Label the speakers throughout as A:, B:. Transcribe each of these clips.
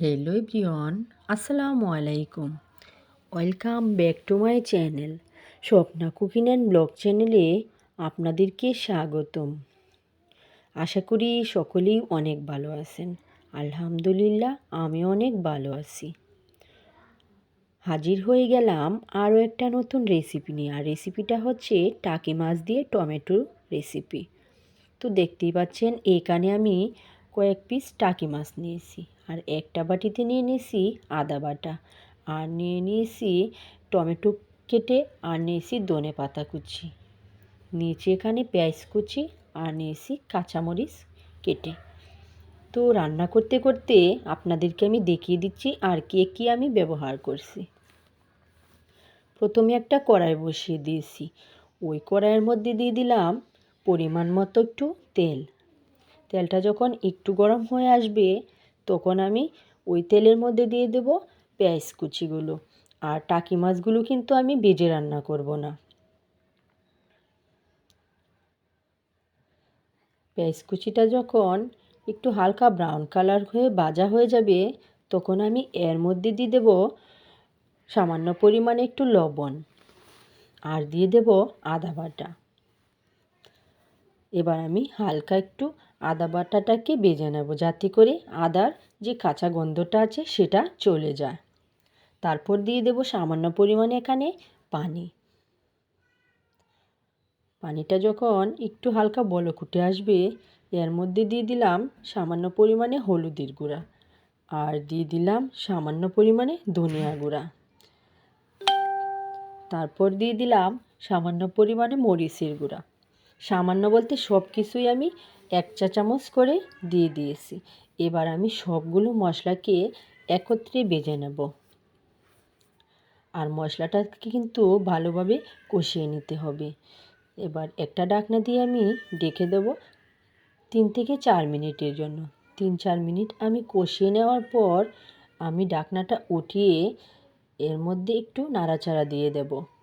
A: Hello everyone আসসালামু আলাইকুম welcome back to my channel Swapna cooking and blog চ্যানেলে আপনাদেরকে স্বাগতম। আশা করি সকলেই অনেক ভালো আছেন। আলহামদুলিল্লাহ, আমি অনেক ভালো আছি। হাজির হয়ে গেলাম আরও একটা নতুন রেসিপি নিয়ে। আর রেসিপিটা হচ্ছে টাকি মাছ দিয়ে টমেটো রেসিপি তো দেখতেই পাচ্ছেন, এখানে আমি কয়েক পিস টাকি মাছ নিয়েছি। আর একটা বাটিতে নিয়ে নিয়েছি আদা বাটা। আর নিয়ে নিয়েছি টমেটো কেটে আর নিয়েছি দনে পাতা কুচি। নিয়েছি এখানে পেঁয়াজ কুচি আর নিয়েছি কাঁচামরিচ কেটে। তো রান্না করতে করতে আপনাদেরকে আমি দেখিয়ে দিচ্ছি আর কে কী আমি ব্যবহার করছি। প্রথমে একটা কড়াই বসিয়ে দিয়েছি। ওই কড়াইয়ের মধ্যে দিয়ে দিলাম পরিমাণ মতো একটু তেল। তেলটা যখন একটু গরম হয়ে আসবে তখন আমি ওই তেলের মধ্যে দিয়ে দেব পেঁয়াজ কুচিগুলো। আর টাকি মাছগুলো কিন্তু আমি বেজে রান্না করব না। পেঁয়াজ কুচিটা যখন একটু হালকা ব্রাউন কালার হয়ে ভাজা হয়ে যাবে, তখন আমি এর মধ্যে দিয়ে দেব সামান্য পরিমাণে একটু লবণ। আর দিয়ে দেব আদা বাটা। এবার আমি হালকা একটু আদা বাটাটাকে বেজে নেব যাতে করে আদার যে কাঁচা গন্ধটা আছে সেটা চলে যায়। তারপর দিয়ে দেব সামান্য পরিমাণে এখানে পানি। পানিটা যখন একটু হালকা বলক উঠে আসবে, এর মধ্যে দিয়ে দিলাম সামান্য পরিমাণে হলুদের গুঁড়া আর দিয়ে দিলাম সামান্য পরিমাণে ধনিয়া গুঁড়া। তারপর দিয়ে দিলাম সামান্য পরিমাণে মরিচের গুঁড়া। সামান্য বলতে সব কিছুই আমি এক চা চামচ করে দিয়ে দিয়েছি। এবার আমি সবগুলো মশলাকে একত্রে বেজে নেব। আর মশলাটাকে কিন্তু ভালোভাবে কষিয়ে নিতে হবে। এবার একটা ডাকনা দিয়ে আমি ডেকে দেবো তিন থেকে চার মিনিটের জন্য। তিন চার মিনিট আমি কষিয়ে নেওয়ার পর আমি ডাকনাটা উঠিয়ে এর মধ্যে একটু নাড়াচাড়া দিয়ে দেবো।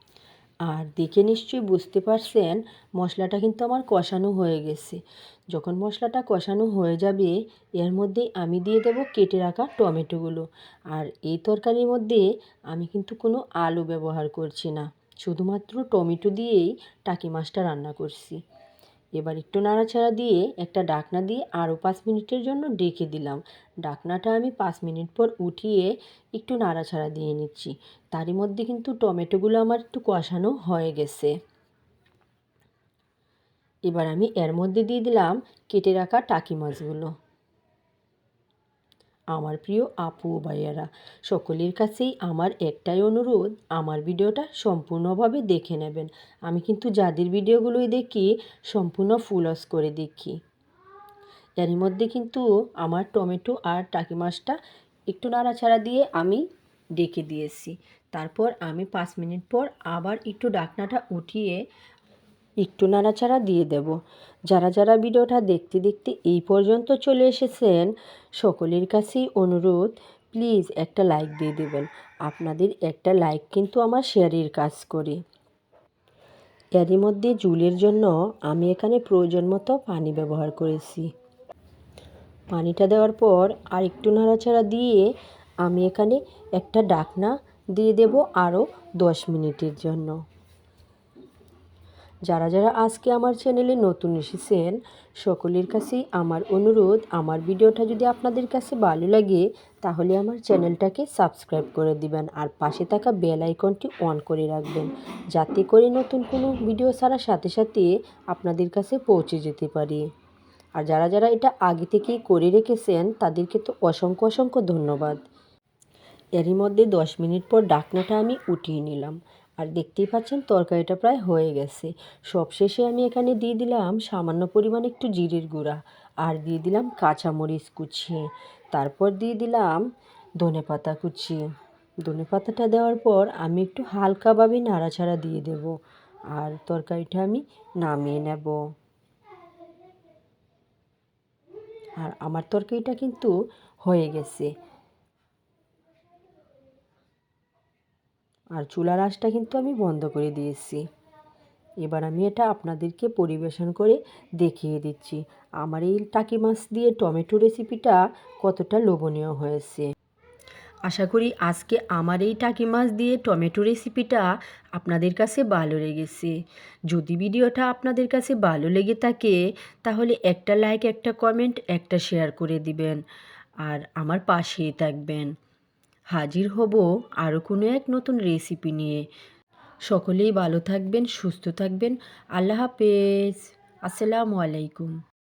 A: আর দেখে নিশ্চয়ই বুঝতে পারছেন মশলাটা কিন্তু আমার কষানো হয়ে গেছে। যখন মশলাটা কষানো হয়ে যাবে, এর মধ্যে আমি দিয়ে দেব কেটে রাখা টমেটোগুলো। আর এই তরকারির মধ্যে আমি কিন্তু কোনো আলু ব্যবহার করছি না। শুধুমাত্র টমেটো দিয়েই টাকি মাছটা রান্না করছি। এবার একটু নাড়াচাড়া দিয়ে একটা ডাকনা দিয়ে আরও পাঁচ মিনিটের জন্য ডেকে দিলাম। ডাকনাটা আমি পাঁচ মিনিট পর উঠিয়ে একটু নাড়াচাড়া দিয়ে নিচ্ছি। তারই মধ্যে কিন্তু টমেটোগুলো আমার একটু কষানো হয়ে গেছে। এবার আমি এর মধ্যে দিয়ে দিলাম কেটে রাখা টাকি মাছগুলো। আমার প্রিয় আপু ভাইয়ারা, সকলের কাছেই আমার একটাই অনুরোধ, আমার ভিডিওটা সম্পূর্ণভাবে দেখে নেবেন। আমি কিন্তু যাদের ভিডিওগুলোই দেখি, সম্পূর্ণ ফুলস করে দেখি। এরই মধ্যে কিন্তু আমার টমেটো আর টাকি মাছটা একটু নাড়াচাড়া দিয়ে আমি ডেকে দিয়েছি। তারপর আমি পাঁচ মিনিট পর আবার একটু ডাকনাটা উঠিয়ে একটু নাড়াচাড়া দিয়ে দেব। যারা যারা ভিডিওটা দেখতে দেখতে এই পর্যন্ত চলে এসেছেন, সকলের কাছেই অনুরোধ, প্লিজ একটা লাইক দিয়ে দেবেন। আপনাদের একটা লাইক কিন্তু আমার শেয়ারের কাজ করে। এরই মধ্যে জুলের জন্য আমি এখানে প্রয়োজন মতো পানি ব্যবহার করেছি। পানিটা দেওয়ার পর আর একটু নাড়াচাড়া দিয়ে আমি এখানে একটা ডাকনা দিয়ে দেব আরও দশ মিনিটের জন্য। যারা যারা আজকে আমার চ্যানেলে নতুন এসেছেন, সকলের কাছেই আমার অনুরোধ, আমার ভিডিওটা যদি আপনাদের কাছে ভালো লাগে, তাহলে আমার চ্যানেলটাকে সাবস্ক্রাইব করে দিবেন আর পাশে থাকা বেল আইকনটি অন করে রাখবেন, যাতে করে নতুন কোনো ভিডিও ছাড়ার সাথে সাথে আপনাদের কাছে পৌঁছে যেতে পারি। আর যারা যারা এটা আগে থেকেই করে রেখেছেন, তাদেরকে তো অসংখ্য অসংখ্য ধন্যবাদ। এরই মধ্যে দশ মিনিট পর ডাকনাটা আমি উঠিয়ে নিলাম। আর দেখতেই পাচ্ছেন তরকারিটা প্রায় হয়ে গেছে। সবশেষে আমি এখানে দিয়ে দিলাম সামান্য পরিমাণে একটু জিরের গুঁড়া আর দিয়ে দিলাম কাঁচামরিচ কুচিয়ে তারপর দিয়ে দিলাম ধনে পাতা কুচিয়ে ধনে পাতাটা দেওয়ার পর আমি একটু হালকাভাবে নাড়াচাড়া দিয়ে দেব আর তরকারিটা আমি নামিয়ে নেব। আর আমার তরকারিটা কিন্তু হয়ে গেছে। আর চুলার আঁচটা কিন্তু আমি বন্ধ করে দিয়েছি। এবার আমি এটা আপনাদেরকে পরিবেশন করে দেখিয়ে দিচ্ছি। আমার এই টাকি মাছ দিয়ে টমেটো রেসিপিটা কতটা লোভনীয় হয়েছে। আশা করি আজকে আমার এই টাকি মাছ দিয়ে টমেটো রেসিপিটা আপনাদের কাছে ভালো লেগেছে। যদি ভিডিওটা আপনাদের কাছে ভালো লেগে থাকে, তাহলে একটা লাইক, একটা কমেন্ট, একটা শেয়ার করে দিবেন। আর আমার পাশেই থাকবেন। হাজির হব আরও কোনো এক নতুন রেসিপি নিয়ে। সকলেই ভালো থাকবেন, সুস্থ থাকবেন। আল্লাহ হাফেজ। আসসালামু আলাইকুম।